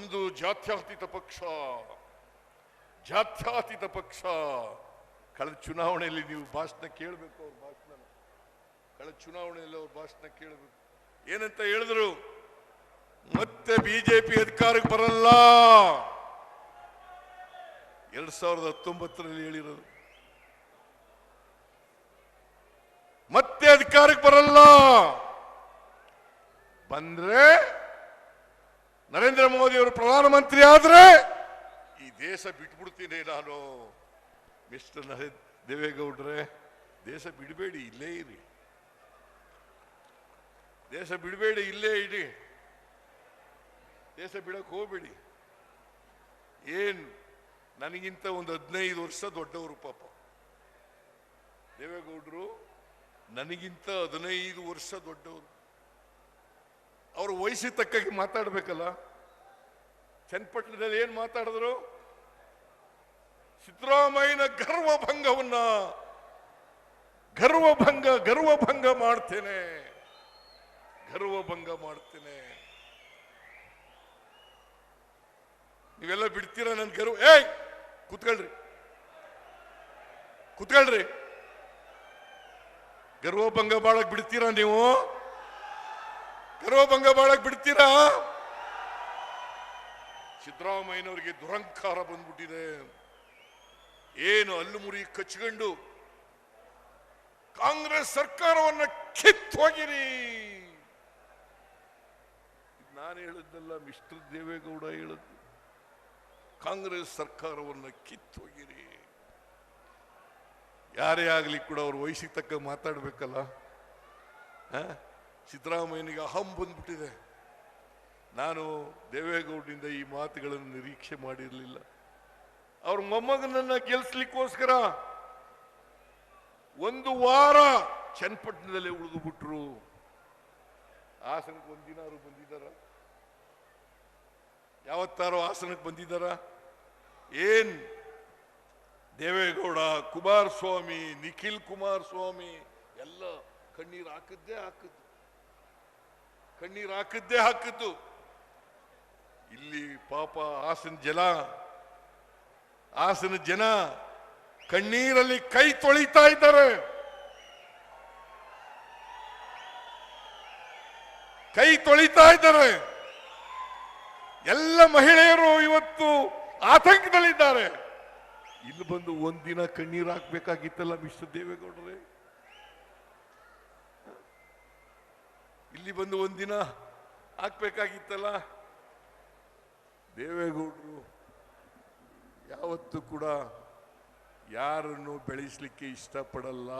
ನಮ್ದು ಜಾತ್ಯಾತೀತ ಪಕ್ಷ. ಜಾತ್ಯಾತೀತ ಪಕ್ಷ. ಕಳೆದ ಚುನಾವಣೆಯಲ್ಲಿ ನೀವು ಭಾಷಣ ಕೇಳಬೇಕು ಅವ್ರ ಭಾಷಣ ಕಳೆದ ಚುನಾವಣೆಯಲ್ಲಿ ಅವ್ರ ಭಾಷಣ ಕೇಳಬೇಕು. ಏನಂತ ಹೇಳಿದ್ರು? ಮತ್ತೆ ಬಿಜೆಪಿ ಅಧಿಕಾರಕ್ಕೆ ಬರಲ್ಲ. ಎರಡ್ ಸಾವಿರದ ಹತ್ತೊಂಬತ್ತರಲ್ಲಿ ಹೇಳಿರೋದು. ಮತ್ತೆ ಅಧಿಕಾರಕ್ಕೆ ಬರಲ್ಲ. ಬಂದ್ರೆ ಪ್ರಧಾನಮಂತ್ರಿ ಆದ್ರೆ ಈ ದೇಶ ಬಿಟ್ಬಿಡ್ತೀನಿ ನಾನು. ಮಿಸ್ಟರ್ ನರೇಂದ್ರ ದೇವೇಗೌಡ್ರೆ, ದೇಶ ಬಿಡಬೇಡಿ, ಇಲ್ಲೇ ಇರಿ. ದೇಶ ಬಿಡಬೇಡಿ, ಇಲ್ಲೇ ಇಡಿ ದೇಶ ಬಿಡಕ್ಕೆ ಹೋಗ್ಬೇಡಿ. ಏನ್ ನನಗಿಂತ ಒಂದು ಹದಿನೈದು ವರ್ಷ ದೊಡ್ಡವರು ಪಾಪ. ದೇವೇಗೌಡರು ನನಗಿಂತ ಹದಿನೈದು ವರ್ಷ ದೊಡ್ಡವರು. ಅವರು ವಯಸ್ಸಿಗೆ ತಕ್ಕಾಗಿ ಮಾತಾಡ್ಬೇಕಲ್ಲ? ಚನ್ನಪಟ್ಟಣದಲ್ಲಿ ಏನ್ ಮಾತಾಡಿದ್ರು? ಸಿದ್ದರಾಮಯ್ಯನ ಗರ್ವಭಂಗವನ್ನ ಗರ್ವಭಂಗ ಗರ್ವಭಂಗ ಮಾಡ್ತೇನೆ. ಗರ್ವಭಂಗ ಮಾಡ್ತೇನೆ. ನೀವೆಲ್ಲ ಬಿಡ್ತೀರಾ ನನ್ ಗರ್ವ? ಏಯ್, ಕುತ್ಕೊಳ್ರಿ. ಕೂತ್ಕೊಳ್ರಿ. ಗರ್ವಭಂಗ ಬಾಳಕ್ ಬಿಡ್ತೀರಾ ನೀವು? ಗರ್ವಭಂಗ ಬಾಳಕ್ ಬಿಡ್ತೀರಾ? ಸಿದ್ದರಾಮಯ್ಯನವರಿಗೆ ದುರಂಕಾರ ಬಂದ್ಬಿಟ್ಟಿದೆ. ಏನು ಅಲ್ಲು ಮುರಿ ಕಚ್ಕೊಂಡು ಕಾಂಗ್ರೆಸ್ ಸರ್ಕಾರವನ್ನ ಕಿತ್ತೋಗಿರಿ ನಾನು ಹೇಳಿದ್ದಲ್ಲ, ಮಿಸ್ಟರ್ ದೇವೇಗೌಡ ಹೇಳಿದ್ದು. ಕಾಂಗ್ರೆಸ್ ಸರ್ಕಾರವನ್ನ ಕಿತ್ತೋಗಿರಿ ಯಾರೇ ಆಗಲಿ ಕೂಡ ಅವ್ರ ವಯಸ್ಸಿಗೆ ತಕ್ಕ ಮಾತಾಡ್ಬೇಕಲ್ಲ? ಸಿದ್ದರಾಮಯ್ಯನಿಗೆ ಅಹಂ ಬಂದ್ಬಿಟ್ಟಿದೆ. ನಾನು ದೇವೇಗೌಡರಿಂದ ಈ ಮಾತುಗಳನ್ನು ನಿರೀಕ್ಷೆ ಮಾಡಿರಲಿಲ್ಲ. ಅವ್ರ ಮೊಮ್ಮಗನನ್ನ ಗೆಲ್ಸ್ಲಿಕ್ಕೋಸ್ಕರ ಒಂದು ವಾರ ಚನ್ನಪಟ್ಟಣದಲ್ಲೇ ಉಳಿದು ಬಿಟ್ರು ಹಾಸನಕ್ಕೆ ಒಂದಿನಾರು ಬಂದಿದ್ದಾರ? ಯಾವತ್ತಾರೋ ಹಾಸನಕ್ಕೆ ಬಂದಿದ್ದಾರ? ಏನ್? ದೇವೇಗೌಡ, ಕುಮಾರಸ್ವಾಮಿ, ನಿಖಿಲ್ ಕುಮಾರಸ್ವಾಮಿ, ಎಲ್ಲ ಕಣ್ಣೀರು ಹಾಕಿದ್ದೇ ಹಾಕಿದ್ದು. ಕಣ್ಣೀರು ಹಾಕಿದ್ದೇ ಹಾಕಿದ್ದು. ಇಲ್ಲಿ ಪಾಪ ಹಾಸನ ಜನ ಹಾಸನ ಜನ ಕಣ್ಣೀರಲ್ಲಿ ಕೈ ತೊಳಿತಾ ಇದ್ದಾರೆ. ಕೈ ತೊಳಿತಾ ಇದ್ದಾರೆ. ಎಲ್ಲ ಮಹಿಳೆಯರು ಇವತ್ತು ಆತಂಕದಲ್ಲಿದ್ದಾರೆ. ಇಲ್ಲಿ ಬಂದು ಒಂದಿನ ಕಣ್ಣೀರು ಹಾಕ್ಬೇಕಾಗಿತ್ತಲ್ಲ ಮಿಸ್ಟರ್ ದೇವೇಗೌಡರೇ? ಇಲ್ಲಿ ಬಂದು ಒಂದಿನ ಹಾಕ್ಬೇಕಾಗಿತ್ತಲ್ಲ? ದೇವೇಗೌಡರು ಯಾವತ್ತೂ ಕೂಡ ಯಾರನ್ನು ಬೆಳೆಸಲಿಕ್ಕೆ ಇಷ್ಟಪಡಲ್ಲ.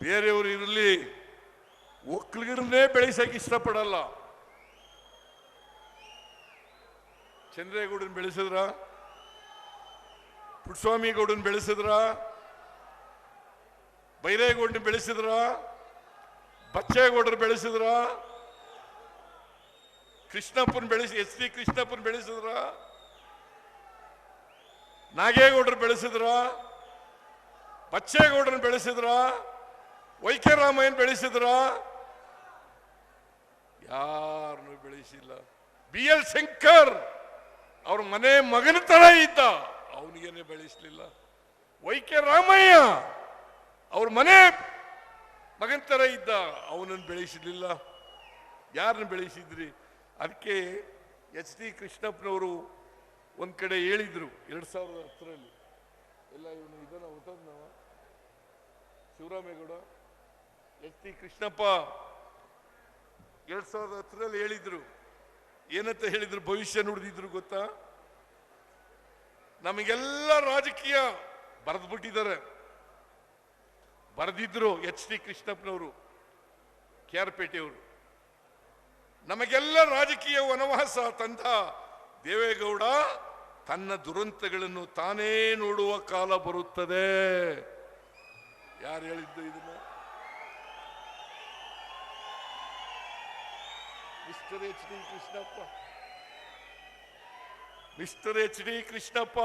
ಬೇರೆಯವರು ಇರಲಿ, ಒಕ್ಕಲಿಗರನ್ನೇ ಬೆಳೆಸಕ್ಕೆ ಇಷ್ಟಪಡಲ್ಲ. ಚಂದ್ರೇಗೌಡನ್ ಬೆಳೆಸಿದ್ರ? ಪುಟ್ಟಸ್ವಾಮಿ ಗೌಡನ್ ಬೆಳೆಸಿದ್ರ? ಬೈರೇಗೌಡನ್ ಬೆಳೆಸಿದ್ರ? ಬಚ್ಚೇಗೌಡರು ಬೆಳೆಸಿದ್ರ? ಕೃಷ್ಣಪ್ಪನ್ ಬೆಳೆಸಿ, ಎಸ್ ಟಿ ಕೃಷ್ಣಪ್ಪನ್ ಬೆಳೆಸಿದ್ರ? ನಾಗೇಗೌಡರು ಬೆಳೆಸಿದ್ರ? ಬಚ್ಚೇಗೌಡರನ್ನ ಬೆಳೆಸಿದ್ರ? ವೈಕೆ ರಾಮಯ್ಯನ್ ಬೆಳೆಸಿದ್ರ? ಯಾರನ್ನು ಬೆಳೆಸಿಲ್ಲ. ಬಿ ಎಲ್ ಶಂಕರ್ ಅವ್ರ ಮನೆ ಮಗನ ತರ ಇದ್ದ. ಅವನಿಗೇನೆ ಬೆಳೆಸಲಿಲ್ಲ. ವೈಕೆ ರಾಮಯ್ಯ ಅವ್ರ ಮನೆ ಮಗನ ತರ ಇದ್ದ. ಅವನನ್ನು ಬೆಳೆಸಲಿಲ್ಲ ಯಾರನ್ನು ಬೆಳೆಸಿದ್ರಿ? ಅದಕ್ಕೆ ಎಚ್ ಡಿ ಕೃಷ್ಣಪ್ಪನವರು ಒಂದ್ ಕಡೆ ಹೇಳಿದ್ರು ಎರಡ್ ಸಾವಿರದ ಹತ್ತರಲ್ಲಿ. ಎಲ್ಲ ಇವನು ಇದನ್ನ ಹುಟ್ಟದ್ನವ ಶಿವರಾಮೇಗೌಡ, ಎಚ್ ಡಿ ಕೃಷ್ಣಪ್ಪ ಎರಡ್ ಸಾವಿರದ ಹತ್ತರಲ್ಲಿ ಹೇಳಿದ್ರು. ಏನಂತ ಹೇಳಿದ್ರು? ಭವಿಷ್ಯ ನುಡಿದಿದ್ರು ಗೊತ್ತಾ? ನಮಗೆಲ್ಲ ರಾಜಕೀಯ ಬರೆದ್ಬಿಟ್ಟಿದ್ದಾರೆ. ಬರೆದಿದ್ರು ಎಚ್ ಡಿ ಕೃಷ್ಣಪ್ಪನವರು, ಕೆ ಆರ್ ಪೇಟೆಯವರು. ನಮಗೆಲ್ಲ ರಾಜಕೀಯ ವನವಾಸ ತಂದ ದೇವೇಗೌಡ ತನ್ನ ದುರಂತಗಳನ್ನು ತಾನೇ ನೋಡುವ ಕಾಲ ಬರುತ್ತದೆ. ಯಾರು ಹೇಳಿದ್ದು ಇದನ್ನು? Mister H D Krishnappa. Mister H D Krishnappa.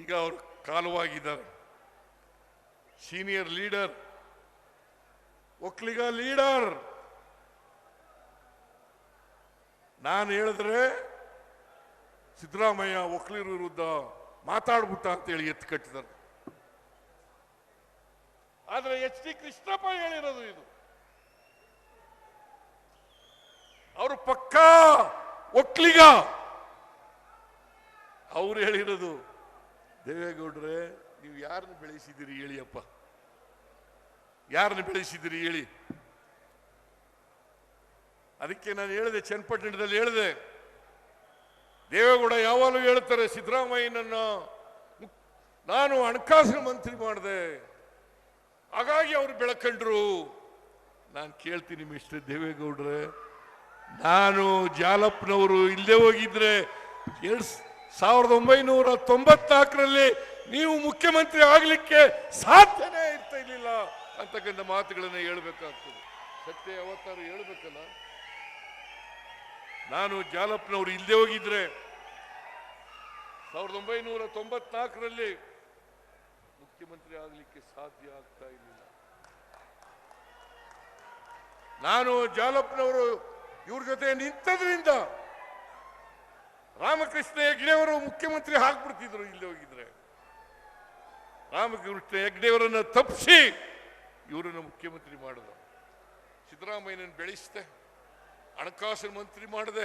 ಈಗ ಅವರು ಕಾಲವಾಗಿದ್ದಾರೆ. ಸೀನಿಯರ್ ಲೀಡರ್ ಒಕ್ಕಲಿಗ ಲೀಡರ್ ನಾನು ಹೇಳಿದ್ರೆ ಸಿದ್ದರಾಮಯ್ಯ ಒಕ್ಕಲಿಗರ ವಿರುದ್ಧ ಮಾತಾಡ್ಬಿಟ್ಟ ಅಂತೇಳಿ ಎತ್ತಿ ಕಟ್ಟಿದ್ದಾರೆ. ಆದ್ರೆ ಎಚ್ ಡಿ ಕೃಷ್ಣಪ್ಪ ಹೇಳಿರೋದು ಇದು. ಅವರು ಪಕ್ಕಾ ಒಕ್ಲಿಗ. ಅವ್ರು ಹೇಳಿರೋದು, ದೇವೇಗೌಡ್ರೆ, ನೀವು ಯಾರನ್ನು ಬೆಳೆಸಿದ್ದೀರಿ ಹೇಳಿಯಪ್ಪ. ಯಾರನ್ನು ಬೆಳೆಸಿದ್ದೀರಿ ಹೇಳಿ. ಅದಕ್ಕೆ ನಾನು ಹೇಳಿದೆ, ಚನ್ನಪಟ್ಟಣದಲ್ಲಿ ಹೇಳಿದೆ. ದೇವೇಗೌಡ ಯಾವಾಗಲೂ ಹೇಳ್ತಾರೆ, ಸಿದ್ದರಾಮಯ್ಯನನ್ನು ನಾನು ಹಣಕಾಸಿನ ಮಂತ್ರಿ ಮಾಡಿದೆ. ಹಾಗಾಗಿ ಅವರು ಬೆಳಕಂಡ್ರು. ನಾನು ಕೇಳ್ತೀನಿ ಮಿಸ್ಟರ್ ದೇವೇಗೌಡ್ರೆ, ನಾನು ಜಾಲಪ್ಪನವರು ಇಲ್ಲದೆ ಹೋಗಿದ್ರೆ ಎರಡ್ ಸಾವಿರದ ಒಂಬೈನೂರ ತೊಂಬತ್ನಾಲ್ಕರಲ್ಲಿ ನೀವು ಮುಖ್ಯಮಂತ್ರಿ ಆಗಲಿಕ್ಕೆ ಸಾಧ್ಯನೇ ಇರ್ತಾ ಇರಲಿಲ್ಲ ಅಂತಕ್ಕಂಥ ಮಾತುಗಳನ್ನು ಹೇಳ್ಬೇಕಾಗ್ತದೆ. ಸತ್ಯ ಯಾವತ್ತಾರು ಹೇಳ್ಬೇಕಲ್ಲ? ನಾನು ಜಾಲಪ್ಪನವರು ಇಲ್ಲದೆ ಹೋಗಿದ್ರೆ ಸಾವಿರದ ಒಂಬೈನೂರ ತೊಂಬತ್ನಾಲ್ಕರಲ್ಲಿ ಮುಖ್ಯಮಂತ್ರಿ ಆಗಲಿಕ್ಕೆ ಸಾಧ್ಯ ಆಗ್ತಾ ಇರಲಿಲ್ಲ. ನಾನು ಜಾಲಪ್ಪನವರು ಇವ್ರ ಜೊತೆ ನಿಂತದ್ರಿಂದ ರಾಮಕೃಷ್ಣ ಹೆಗ್ಡೆಯವರು ಮುಖ್ಯಮಂತ್ರಿ ಹಾಕ್ಬಿಡ್ತಿದ್ರು ಇಲ್ಲಿ ಹೋಗಿದ್ರೆ. ರಾಮಕೃಷ್ಣ ಹೆಗ್ಡೆಯವರನ್ನು ತಪ್ಪಿಸಿ ಇವರನ್ನು ಮುಖ್ಯಮಂತ್ರಿ ಮಾಡಿದ್ರು ಸಿದ್ದರಾಮಯ್ಯನನ್ನು ಬೆಳೆಸಿದೆ. ಹಣಕಾಸಿನ ಮಂತ್ರಿ ಮಾಡಿದೆ.